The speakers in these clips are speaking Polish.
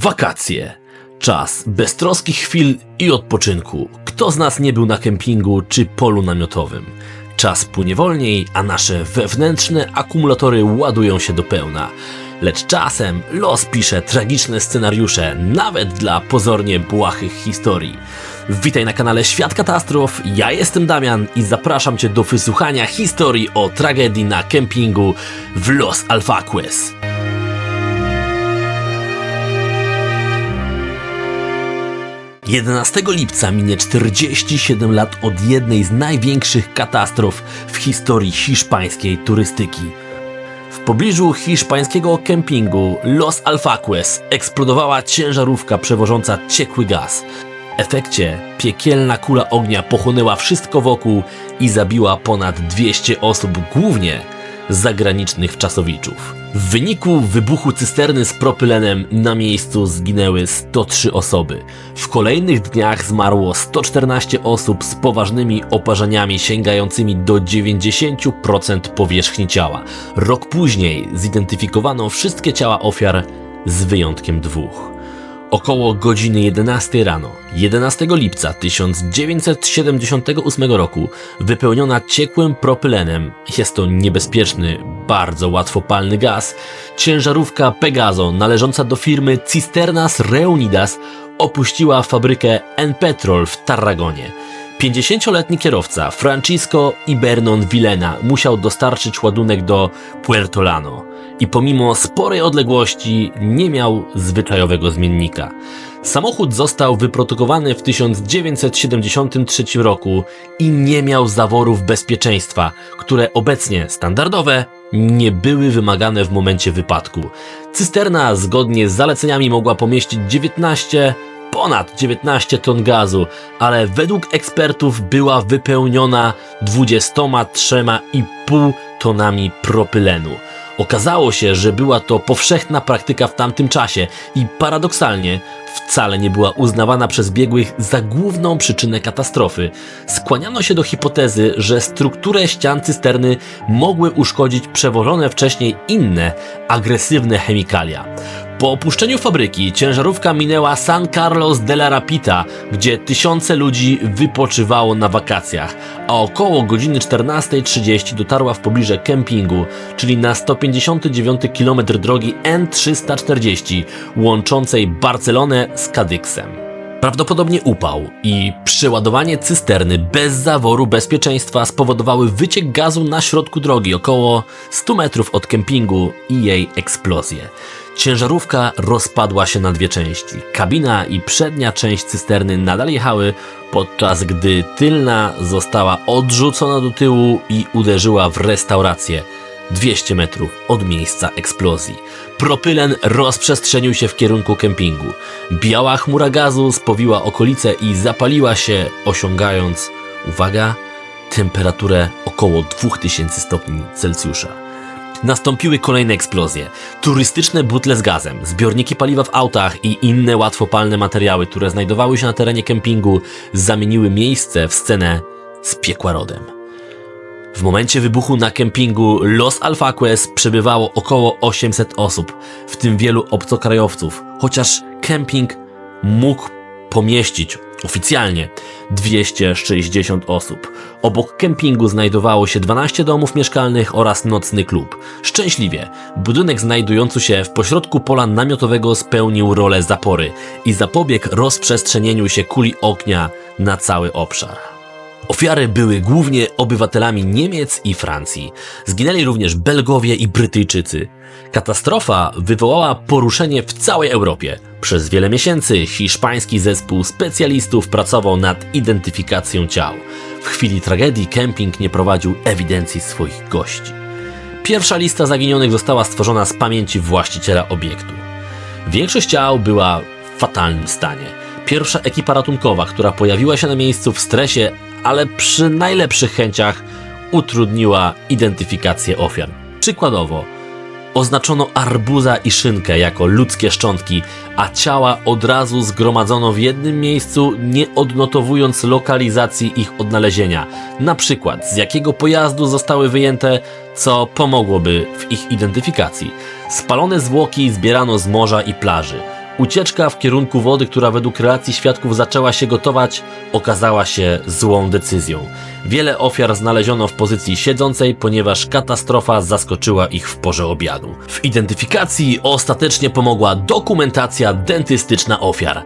Wakacje. Czas beztroskich chwil i odpoczynku. Kto z nas nie był na kempingu czy polu namiotowym? Czas płynie wolniej, a nasze wewnętrzne akumulatory ładują się do pełna. Lecz czasem los pisze tragiczne scenariusze, nawet dla pozornie błahych historii. Witaj na kanale Świat Katastrof, ja jestem Damian i zapraszam Cię do wysłuchania historii o tragedii na kempingu w Los Alfaques. Jedenastego lipca minie 47 lat od jednej z największych katastrof w historii hiszpańskiej turystyki. W pobliżu hiszpańskiego kempingu Los Alfaques eksplodowała ciężarówka przewożąca ciekły gaz. W efekcie piekielna kula ognia pochłonęła wszystko wokół i zabiła ponad 200 osób, głównie zagranicznych wczasowiczów. W wyniku wybuchu cysterny z propylenem na miejscu zginęły 103 osoby. W kolejnych dniach zmarło 114 osób z poważnymi oparzeniami sięgającymi do 90% powierzchni ciała. Rok później zidentyfikowano wszystkie ciała ofiar z wyjątkiem dwóch. Około godziny 11 rano, 11 lipca 1978 roku, wypełniona ciekłym propylenem, jest to niebezpieczny, bardzo łatwopalny gaz, ciężarówka Pegaso należąca do firmy Cisternas Reunidas opuściła fabrykę Enpetrol w Tarragonie. 50-letni kierowca Francisco Ibernon Villena musiał dostarczyć ładunek do Puerto Llano i pomimo sporej odległości nie miał zwyczajowego zmiennika. Samochód został wyprodukowany w 1973 roku i nie miał zaworów bezpieczeństwa, które obecnie standardowe nie były wymagane w momencie wypadku. Cysterna zgodnie z zaleceniami mogła pomieścić 19 ponad 19 ton gazu, ale według ekspertów była wypełniona 23,5 tonami propylenu. Okazało się, że była to powszechna praktyka w tamtym czasie i paradoksalnie wcale nie była uznawana przez biegłych za główną przyczynę katastrofy. Skłaniano się do hipotezy, że strukturę ścian cysterny mogły uszkodzić przewożone wcześniej inne, agresywne chemikalia. Po opuszczeniu fabryki ciężarówka minęła San Carlos de la Rapita, gdzie tysiące ludzi wypoczywało na wakacjach, a około godziny 14.30 dotarła w pobliże kempingu, czyli na 159 km drogi N340 łączącej Barcelonę z Kadyksem. Prawdopodobnie upał i przeładowanie cysterny bez zaworu bezpieczeństwa spowodowały wyciek gazu na środku drogi około 100 metrów od kempingu i jej eksplozję. Ciężarówka rozpadła się na dwie części. Kabina i przednia część cysterny nadal jechały, podczas gdy tylna została odrzucona do tyłu i uderzyła w restaurację 200 metrów od miejsca eksplozji. Propylen rozprzestrzenił się w kierunku kempingu. Biała chmura gazu spowiła okolice i zapaliła się, osiągając, uwaga, temperaturę około 2000 stopni Celsjusza. Nastąpiły kolejne eksplozje. Turystyczne butle z gazem, zbiorniki paliwa w autach i inne łatwopalne materiały, które znajdowały się na terenie kempingu, zamieniły miejsce w scenę z piekła rodem. W momencie wybuchu na kempingu Los Alfaques przebywało około 800 osób, w tym wielu obcokrajowców, chociaż kemping mógł pomieścić oficjalnie 260 osób. Obok kempingu znajdowało się 12 domów mieszkalnych oraz nocny klub. Szczęśliwie, budynek znajdujący się w pośrodku pola namiotowego spełnił rolę zapory i zapobiegł rozprzestrzenieniu się kuli ognia na cały obszar. Ofiary były głównie obywatelami Niemiec i Francji. Zginęli również Belgowie i Brytyjczycy. Katastrofa wywołała poruszenie w całej Europie. Przez wiele miesięcy hiszpański zespół specjalistów pracował nad identyfikacją ciał. W chwili tragedii kemping nie prowadził ewidencji swoich gości. Pierwsza lista zaginionych została stworzona z pamięci właściciela obiektu. Większość ciał była w fatalnym stanie. Pierwsza ekipa ratunkowa, która pojawiła się na miejscu w stresie, ale przy najlepszych chęciach utrudniła identyfikację ofiar. Przykładowo, oznaczono arbuza i szynkę jako ludzkie szczątki, a ciała od razu zgromadzono w jednym miejscu, nie odnotowując lokalizacji ich odnalezienia. Na przykład z jakiego pojazdu zostały wyjęte, co pomogłoby w ich identyfikacji. Spalone zwłoki zbierano z morza i plaży. Ucieczka w kierunku wody, która według relacji świadków zaczęła się gotować, okazała się złą decyzją. Wiele ofiar znaleziono w pozycji siedzącej, ponieważ katastrofa zaskoczyła ich w porze obiadu. W identyfikacji ostatecznie pomogła dokumentacja dentystyczna ofiar.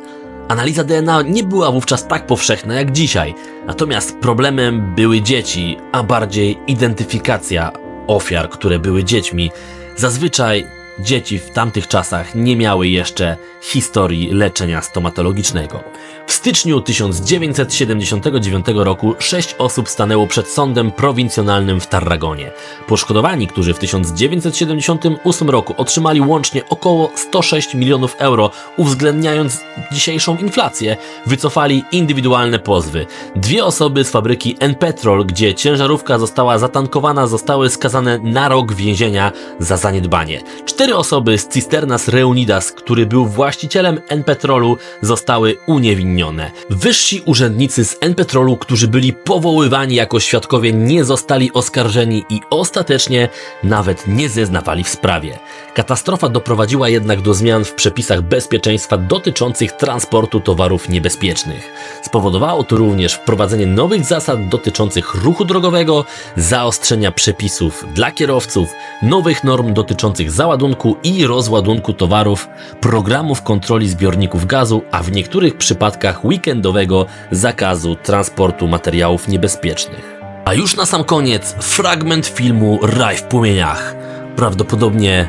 Analiza DNA nie była wówczas tak powszechna jak dzisiaj, natomiast problemem były dzieci, a bardziej identyfikacja ofiar, które były dziećmi. Zazwyczaj dzieci w tamtych czasach nie miały jeszcze historii leczenia stomatologicznego. W styczniu 1979 roku sześć osób stanęło przed sądem prowincjonalnym w Tarragonie. Poszkodowani, którzy w 1978 roku otrzymali łącznie około 106 milionów euro, uwzględniając dzisiejszą inflację, wycofali indywidualne pozwy. Dwie osoby z fabryki N-Petrol, gdzie ciężarówka została zatankowana, zostały skazane na rok więzienia za zaniedbanie. Cztery osoby z Cisternas Reunidas, który był właścicielem N-Petrolu, zostały uniewinnione. Wyżsi urzędnicy z N-Petrolu, którzy byli powoływani jako świadkowie, nie zostali oskarżeni i ostatecznie nawet nie zeznawali w sprawie. Katastrofa doprowadziła jednak do zmian w przepisach bezpieczeństwa dotyczących transportu towarów niebezpiecznych. Spowodowało to również wprowadzenie nowych zasad dotyczących ruchu drogowego, zaostrzenia przepisów dla kierowców, nowych norm dotyczących załadunku i rozładunku towarów, programów kontroli zbiorników gazu, a w niektórych przypadkach weekendowego zakazu transportu materiałów niebezpiecznych. A już na sam koniec fragment filmu Raj w płomieniach. Prawdopodobnie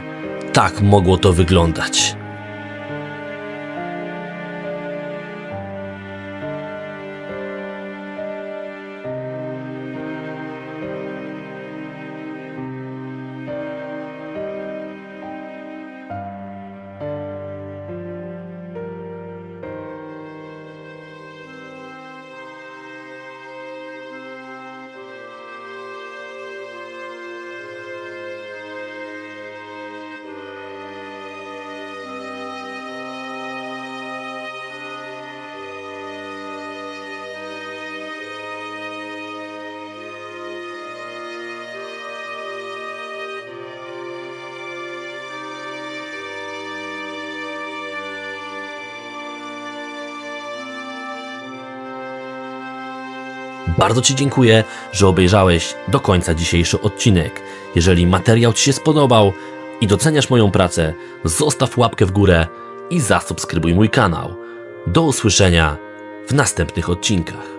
tak mogło to wyglądać. Bardzo Ci dziękuję, że obejrzałeś do końca dzisiejszy odcinek. Jeżeli materiał Ci się spodobał i doceniasz moją pracę, zostaw łapkę w górę i zasubskrybuj mój kanał. Do usłyszenia w następnych odcinkach.